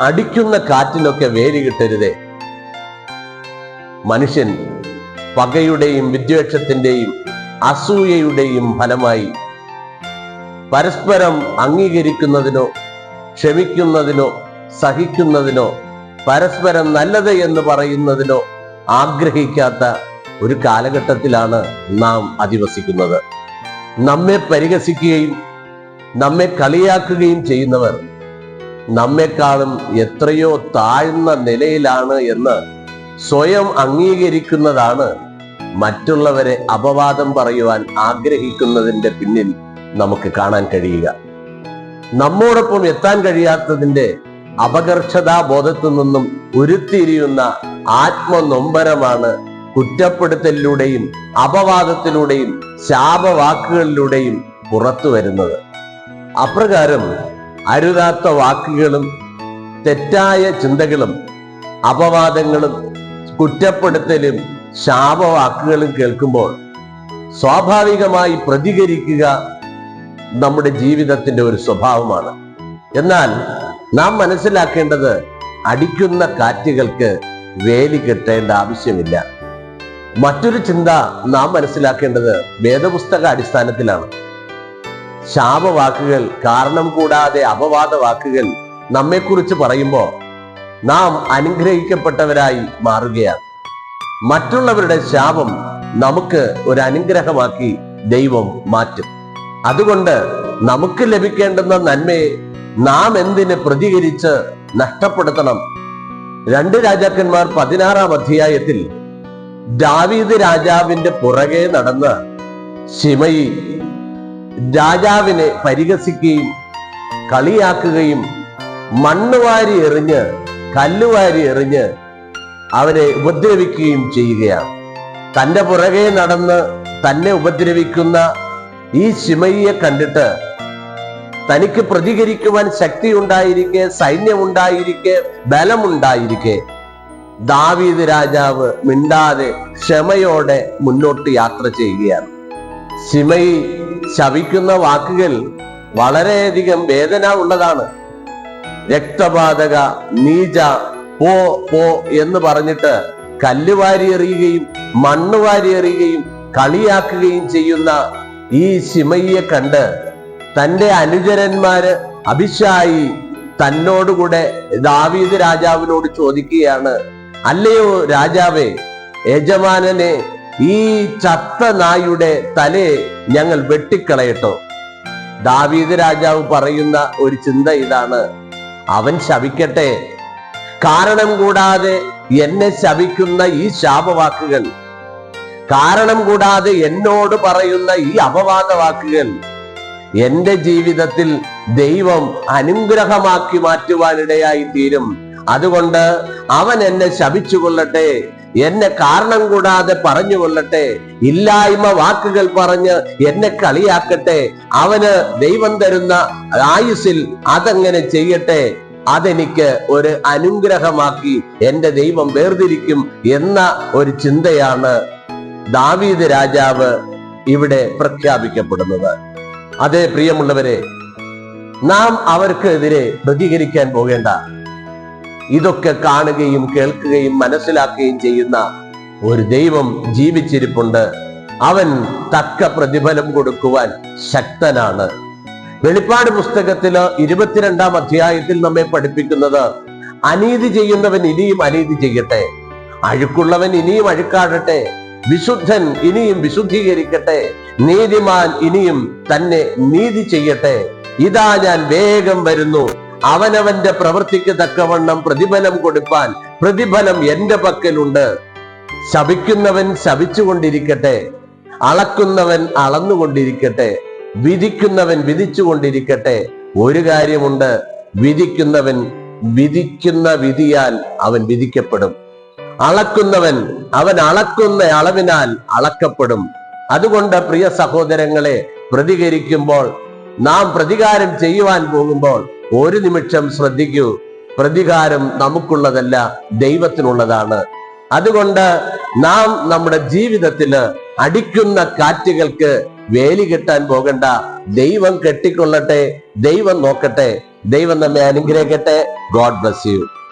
അടിക്കുന്ന കാറ്റിനൊക്കെ വേലി കിട്ടരുതേ. മനുഷ്യൻ പകയുടെയും വിദ്വേഷത്തിന്റെയും അസൂയയുടെയും ഫലമായി പരസ്പരം അംഗീകരിക്കുന്നതിനോ ക്ഷമിക്കുന്നതിനോ സഹിക്കുന്നതിനോ പരസ്പരം നല്ലത് എന്ന് പറയുന്നതിനോ ആഗ്രഹിക്കാത്ത ഒരു കാലഘട്ടത്തിലാണ് നാം അധിവസിക്കുന്നത്. നമ്മെ പരിഹസിക്കുകയും നമ്മെ കളിയാക്കുകയും ചെയ്യുന്നവർ നമ്മെക്കാളും എത്രയോ താഴ്ന്ന നിലയിലാണ് എന്ന് സ്വയം അംഗീകരിക്കുന്നതാണ് മറ്റുള്ളവരെ അപവാദം പറയുവാൻ ആഗ്രഹിക്കുന്നതിന്റെ പിന്നിൽ നമുക്ക് കാണാൻ കഴിയുക. നമ്മോടൊപ്പം എത്താൻ കഴിയാത്തതിന്റെ അപകർഷതാ ബോധത്തിൽ നിന്നും ഉരുത്തിരിയുന്ന ആത്മനൊമ്പരമാണ് കുറ്റപ്പെടുത്തലിലൂടെയും അപവാദത്തിലൂടെയും ശാപവാക്കുകളിലൂടെയും പുറത്തു വരുന്നത് അപ്രകാരം അരുതാത്ത വാക്കുകളും തെറ്റായ ചിന്തകളും അപവാദങ്ങളും കുറ്റപ്പെടുത്തലും ശാപവാക്കുകളും കേൾക്കുമ്പോൾ സ്വാഭാവികമായി പ്രതികരിക്കുക നമ്മുടെ ജീവിതത്തിന്റെ ഒരു സ്വഭാവമാണ്. എന്നാൽ നാം മനസ്സിലാക്കേണ്ടത് അടിക്കുന്ന കാറ്റുകൾക്ക് വേലി കെട്ടേണ്ട ആവശ്യമില്ല. മറ്റൊരു ചിന്ത നാം മനസ്സിലാക്കേണ്ടത് വേദപുസ്തക അടിസ്ഥാനത്തിലാണ് ശാപവാക്കുകൾ കാരണം കൂടാതെ അപവാദ വാക്കുകൾ നമ്മെക്കുറിച്ച് പറയുമ്പോൾ നാം അനുഗ്രഹിക്കപ്പെട്ടവരായി മാറുകയാണ്. മറ്റുള്ളവരുടെ ശാപം നമുക്ക് ഒരു അനുഗ്രഹമാക്കി ദൈവം മാറ്റും. അതുകൊണ്ട് നമുക്ക് ലഭിക്കേണ്ടുന്ന നന്മയെ നാം എന്തിന് പ്രതികരിച്ച് നഷ്ടപ്പെടുത്തണം? രണ്ട് രാജാക്കന്മാർ പതിനാറാം അധ്യായത്തിൽ ദാവീദ് രാജാവിന്റെ പുറകെ നടന്ന് ശിമയി രാജാവിനെ പരിഹസിക്കുകയും കളിയാക്കുകയും മണ്ണുവാരി എറിഞ്ഞ് കല്ലുവാരി എറിഞ്ഞ് അവരെ ഉപദ്രവിക്കുകയും ചെയ്യുകയാണ്. തന്റെ പുറകെ നടന്ന് തന്നെ ഉപദ്രവിക്കുന്ന ഈ ശിമയെ കണ്ടിട്ട് തനിക്ക് പ്രതികരിക്കുവാൻ ശക്തി ഉണ്ടായിരിക്കെ സൈന്യമുണ്ടായിരിക്കെ ബലമുണ്ടായിരിക്കെ. ദാവീദ് രാജാവ് മിണ്ടാതെ ക്ഷമയോടെ മുന്നോട്ട് യാത്ര ചെയ്യുകയാണ്. ശിമയി ശവിക്കുന്ന വാക്കുകൾ വളരെയധികം വേദന ഉള്ളതാണ്. രക്തപാതക നീച പോ പോ എന്ന് പറഞ്ഞിട്ട് കല്ല് വാരി എറിയുകയും മണ്ണ് വാരിയെറിയുകയും കളിയാക്കുകയും ചെയ്യുന്ന ഈ ശിമയ്യെ കണ്ട് തന്റെ അനുചരന്മാര് അഭിഷായി തന്നോടുകൂടെ ദാവീദ് രാജാവിനോട് ചോദിക്കുകയാണ് അല്ലയോ രാജാവേ യജമാനനെ ഈ ചത്ത നായുടെ തലയെ ഞങ്ങൾ വെട്ടിക്കളയട്ടോ. ദാവീദ് രാജാവ് പറയുന്ന ഒരു ചിന്ത ഇതാണ്. അവൻ ശവിക്കട്ടെ കാരണം കൂടാതെ എന്നെ ശവിക്കുന്ന ഈ ശാപവാക്കുകൾ കാരണം കൂടാതെ എന്നോട് പറയുന്ന ഈ അപവാദ വാക്കുകൾ എന്റെ ജീവിതത്തിൽ ദൈവം അനുഗ്രഹമാക്കി മാറ്റുവാനിടയായി തീരും. അതുകൊണ്ട് അവൻ എന്നെ ശപിച്ചു കൊള്ളട്ടെ എന്നെ കാരണം കൂടാതെ പറഞ്ഞു കൊള്ളട്ടെ. ഇല്ലായ്മ വാക്കുകൾ പറഞ്ഞ് എന്നെ കളിയാക്കട്ടെ. അവന് ദൈവം തരുന്ന ആയുസിൽ അതങ്ങനെ ചെയ്യട്ടെ. അതെനിക്ക് ഒരു അനുഗ്രഹമാക്കി എന്റെ ദൈവം വേർതിരിക്കും എന്ന ഒരു ചിന്തയാണ് ദാവീദ് രാജാവ് ഇവിടെ പ്രഖ്യാപിക്കപ്പെടുന്നത്. അതേ പ്രിയമുള്ളവരെ നാം അവർക്കെതിരെ പ്രതികരിക്കാൻ പോകേണ്ട ഇതൊക്കെ കാണുകയും കേൾക്കുകയും മനസ്സിലാക്കുകയും ചെയ്യുന്ന ഒരു ദൈവം ജീവിച്ചിരിപ്പുണ്ട്. അവൻ തക്ക പ്രതിഫലം കൊടുക്കുവാൻ ശക്തനാണ്. വെളിപ്പാട് പുസ്തകത്തിൽ ഇരുപത്തിരണ്ടാം അധ്യായത്തിൽ നമ്മെ പഠിപ്പിക്കുന്നത് അനീതി ചെയ്യുന്നവൻ ഇനിയും അനീതി ചെയ്യട്ടെ. അഴുക്കുള്ളവൻ ഇനിയും അഴുക്കാടട്ടെ. വിശുദ്ധൻ ഇനിയും വിശുദ്ധീകരിക്കട്ടെ. നീതിമാൻ ഇനിയും തന്നെ നീതി ചെയ്യട്ടെ. ഇതാ ഞാൻ വേഗം വരുന്നു. അവനവന്റെ പ്രവൃത്തിക്ക് തക്കവണ്ണം പ്രതിഫലം കൊടുപ്പാൻ പ്രതിഫലം എന്റെ പക്കലുണ്ട്. ശപിക്കുന്നവൻ ശപിച്ചുകൊണ്ടിരിക്കട്ടെ അളക്കുന്നവൻ അളന്നുകൊണ്ടിരിക്കട്ടെ വിധിക്കുന്നവൻ വിധിച്ചുകൊണ്ടിരിക്കട്ടെ ഒരു കാര്യമുണ്ട് വിധിക്കുന്നവൻ വിധിക്കുന്ന വിധിയാൽ അവൻ വിധിക്കപ്പെടും. അളക്കുന്നവൻ അവൻ അളക്കുന്ന അളവിനാൽ അളക്കപ്പെടും. അതുകൊണ്ട് പ്രിയ സഹോദരങ്ങളെ പ്രതികരിക്കുമ്പോൾ നാം പ്രതികാരം ചെയ്യുവാൻ പോകുമ്പോൾ ഒരു നിമിഷം ശ്രദ്ധിക്കൂ. പ്രതികാരം നമുക്കുള്ളതല്ല ദൈവത്തിനുള്ളതാണ്. അതുകൊണ്ട് നാം നമ്മുടെ ജീവിതത്തിൽ അടിക്കുന്ന കാറ്റുകൾക്ക് വേലി കെട്ടാൻ പോകണ്ട. ദൈവം കെട്ടിക്കൊള്ളട്ടെ ദൈവം നോക്കട്ടെ ദൈവം നമ്മെ അനുഗ്രഹിക്കട്ടെ. God bless you